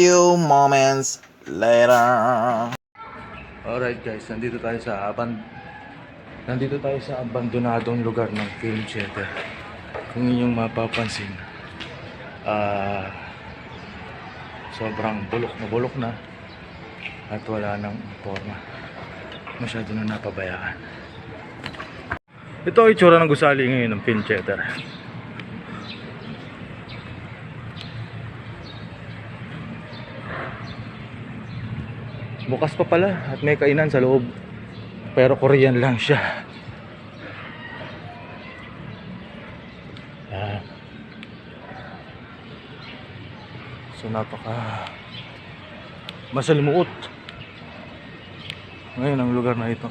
few moments later. Alright guys, nandito tayo sa aban Nandito tayo sa abandonadong lugar ng Film Theater. Kung inyong mapapansin, ah sobrang bulok na bulok na at wala nang forma. Masyado na napabayaan. Ito ang itsura ng gusali ngayon ng Film Theater. Bukas pa pala at may kainan sa loob. Pero Korean lang siya. Yan. So napaka masalimuot. Ngayon ang lugar na ito.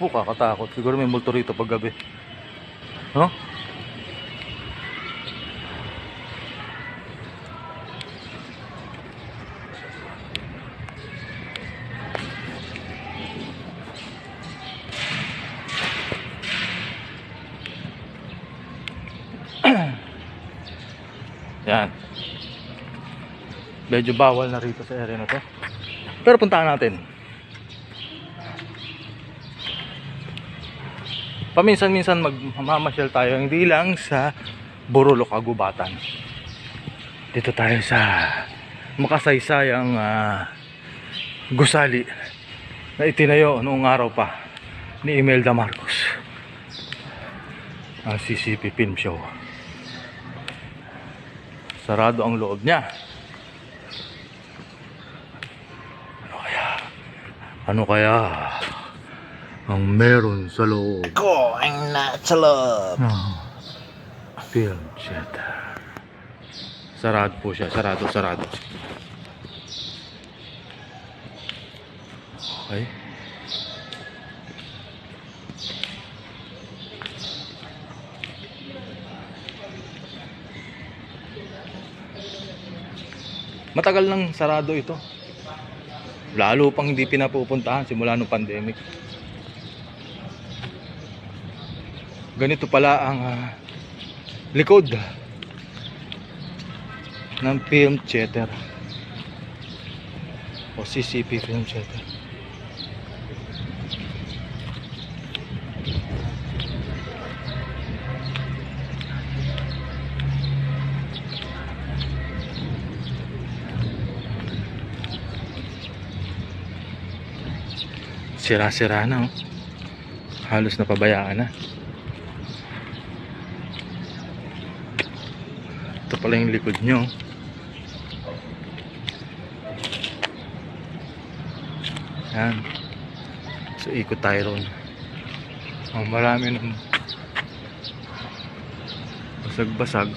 Oh, kakatakot. Siguro may multo rito pag gabi. No? Yan. Medyo bawal na rito sa area na to. Pero puntahan natin. Paminsan-minsan magmamasyal tayo hindi lang sa Borolo Kagubatan. Dito tayo sa makasaysayang ah, gusali na itinayo noong araw pa ni Imelda Marcos ang CCP Film Show. Sarado ang loob niya. Ano kaya? Ano kaya? Ang meron sa loob. Going na sa loob. Ah, Film theater. Sarado po siya. Sarado, sarado. Okay. Matagal nang sarado ito. Lalo pang hindi pinapupuntahan simula nung pandemic. Ganito pala ang ah, likod ng film theater o CCP film theater. Sira-sira na oh. Halos napabayaan na. Ito pala yung likod nyo. Yan. So ikot tayo ron. Oh, marami ng basag-basag.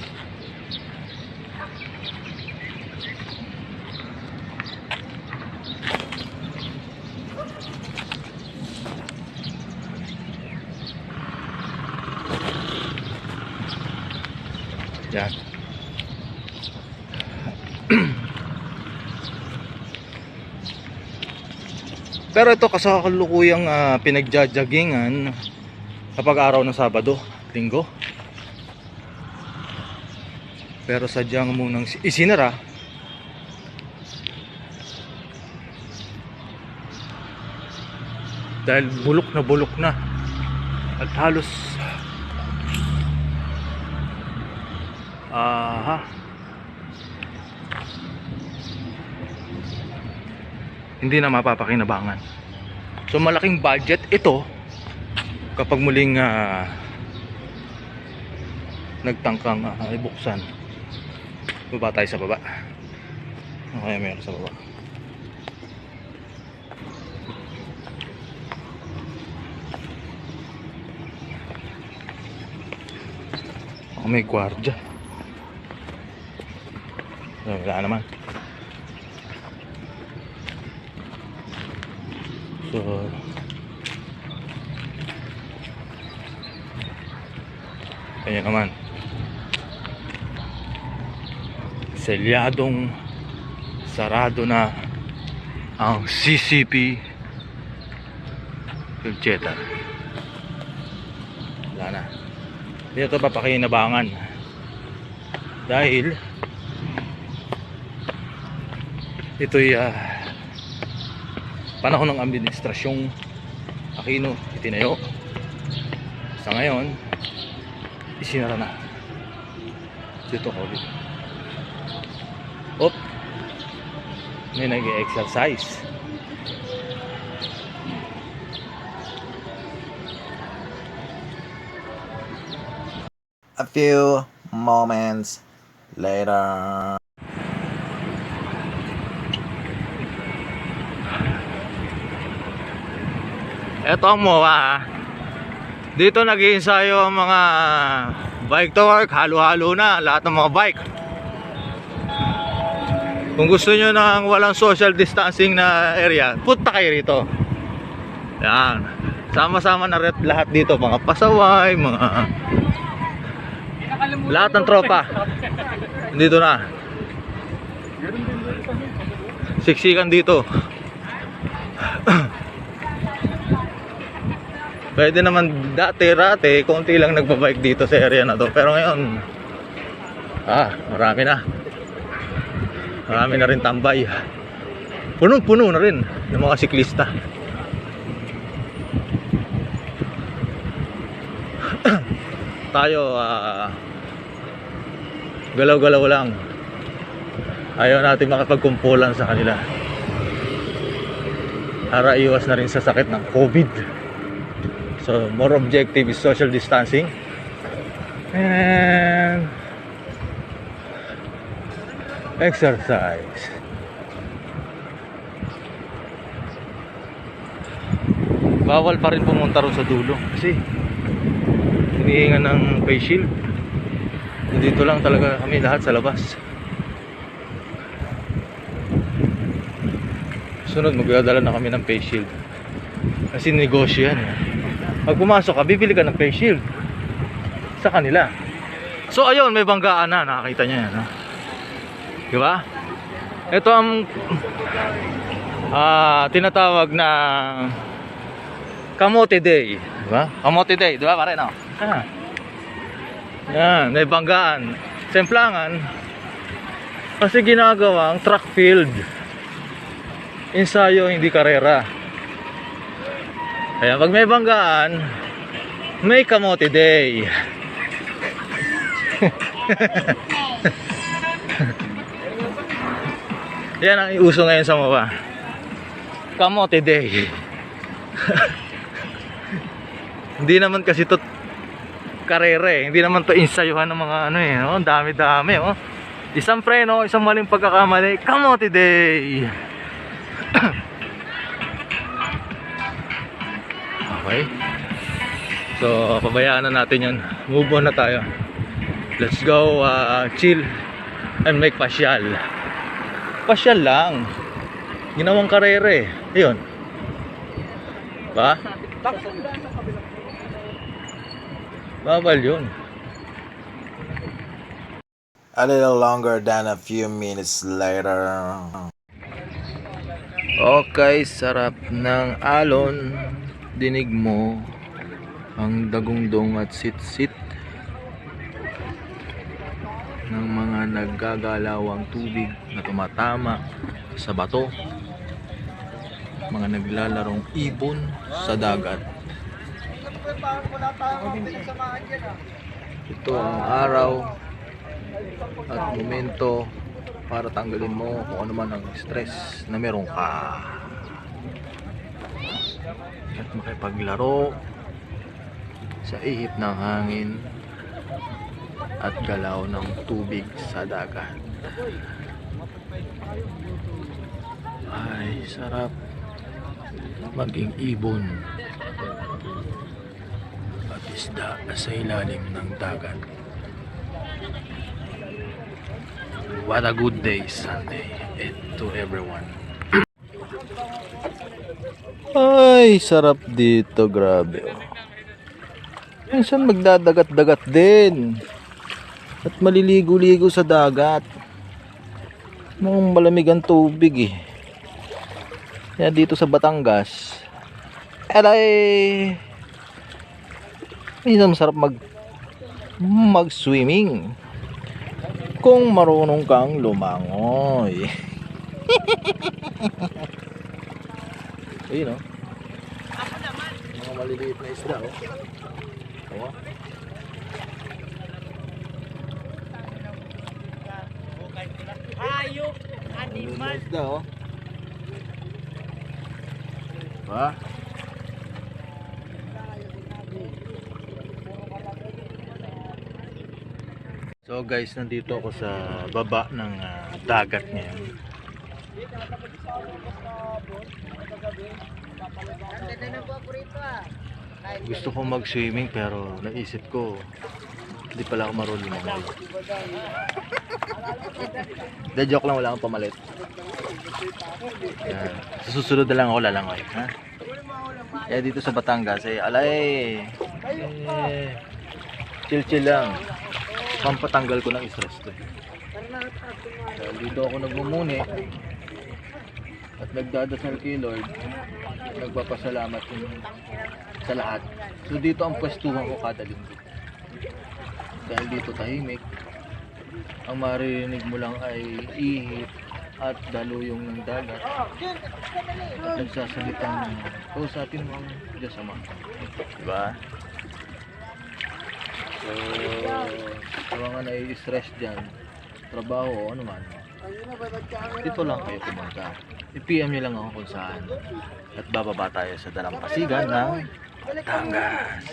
Yan. Pero ito kasakalukuyang uh, pinagjajagingan kapag araw ng Sabado, Linggo. Pero sadyang munang si- isinara. Dahil bulok na bulok na. At halos aha hindi na mapapakinabangan so malaking budget ito kapag muling ah, nagtangkang ah, ibuksan baba tayo sa baba kaya meron sa baba Baka may gwardya. Wala naman. So, ayan naman. Selyadong sarado na ang CCP Filcheta. Wala na. Hindi ito papakinabangan. Dahil ito'y ah, panahon ng administrasyong Aquino itinayo. Sa ngayon, isinara na. Dito COVID. Op! May nag-exercise. A few moments later. Ito ang MOA. ah. Dito nag-iinsayo ang mga bike to work. Halo-halo na lahat ng mga bike. Kung gusto nyo ng walang social distancing na area, punta kayo rito. Yan. Sama-sama na ret lahat dito. Mga pasaway, mga... Lahat ng tropa. Dito na. Siksikan dito. Pwede naman dati-rate, konti lang nagbabike dito sa area na to. Pero ngayon, ah, marami na. Marami na rin tambay. Punong-puno na rin ng mga siklista. Tayo, ah, galaw-galaw lang. Ayaw natin makapagkumpulan sa kanila. Para iwas na rin sa sakit ng COVID. So, more objective is social distancing. And exercise. Bawal pa rin pumunta ron sa dulo kasi hinihinga ng face shield. Dito lang talaga kami lahat sa labas. Sunod magdadala na kami ng face shield. Kasi negosyo yan. eh. Pag pumasok ka, bibili ka ng face shield. Sa kanila. So ayun, may banggaan na. Nakakita niya yan. Ha? Di ba? Ito ang ah tinatawag na Kamote Day. Di ba? Kamote Day. Di ba pare? No? Ah. Yan, may banggaan. Semplangan. Kasi ginagawang track field. Ensayo, hindi karera. Kaya pag may banggaan, may kamote day. Yan ang iuso ngayon sa MOA. Kamote day. Hindi naman kasi to karere. Hindi naman to insayuhan ng mga ano eh. Oh, dami-dami oh. Isang preno, isang maling pagkakamali. Kamote day. So, pabayaan na natin yun. Move on na tayo. Let's go uh, chill and make pasyal. Pasyal lang. Ginawang karere. Ayun. Ba? Bawal yun. A little longer than a few minutes later. Okay, sarap ng alon. Dinig mo ang dagungdong at sit-sit ng mga naggagalawang tubig na tumatama sa bato. Mga naglalarong ibon sa dagat. Ito ang araw at momento para tanggalin mo kung ano man ang stress na meron ka at makipaglaro sa ihip ng hangin at galaw ng tubig sa dagat ay sarap maging ibon at isda sa ilalim ng dagat What a good day Sunday eh, to everyone. Ay, sarap dito, grabe. oh. Minsan magdadagat-dagat din. At maliligo-ligo sa dagat. Mukhang malamig ang tubig eh. Kaya dito sa Batangas, alay, minsan masarap mag mag-swimming kung marunong kang lumangoy. Ayun oh. Mga maliliit na isda oh. Oo. Hayop, animal. isda oh. Ba? So guys, nandito ako sa baba ng ah, dagat ngayon. Ganda ng po rito ah. Gusto ko mag-swimming pero naisip ko hindi pala ako marunong lumangoy. De joke lang, wala akong pamalit. Yan. Sa susunod na lang ako lalangoy, ha? Kaya dito sa Batangas, eh, alay, eh, chill-chill lang. Pampatanggal ko ng stress to. Dahil dito ako nagmumuni at nagdadasal kay Lord, nagpapasalamat yung sa lahat. So dito ang pwestuhan ko kada linggo. Dahil dito tahimik, ang maririnig mo lang ay ihip at daluyong ng dagat at nagsasalitang kausapin mo ang Diyos Ama. Diba? So, sa mga nai-stress dyan, trabaho o ano man, dito lang kayo pumunta. I-PM nyo lang ako kung saan. At bababa tayo sa dalampasigan ng Tangas.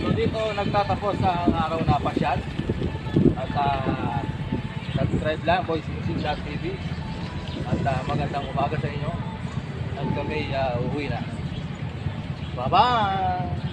So dito nagtatapos ang araw na pasyal. At uh, subscribe lang Boys Music TV. At ah, magandang umaga sa inyo. At kami uh, uwi na. Bye-bye!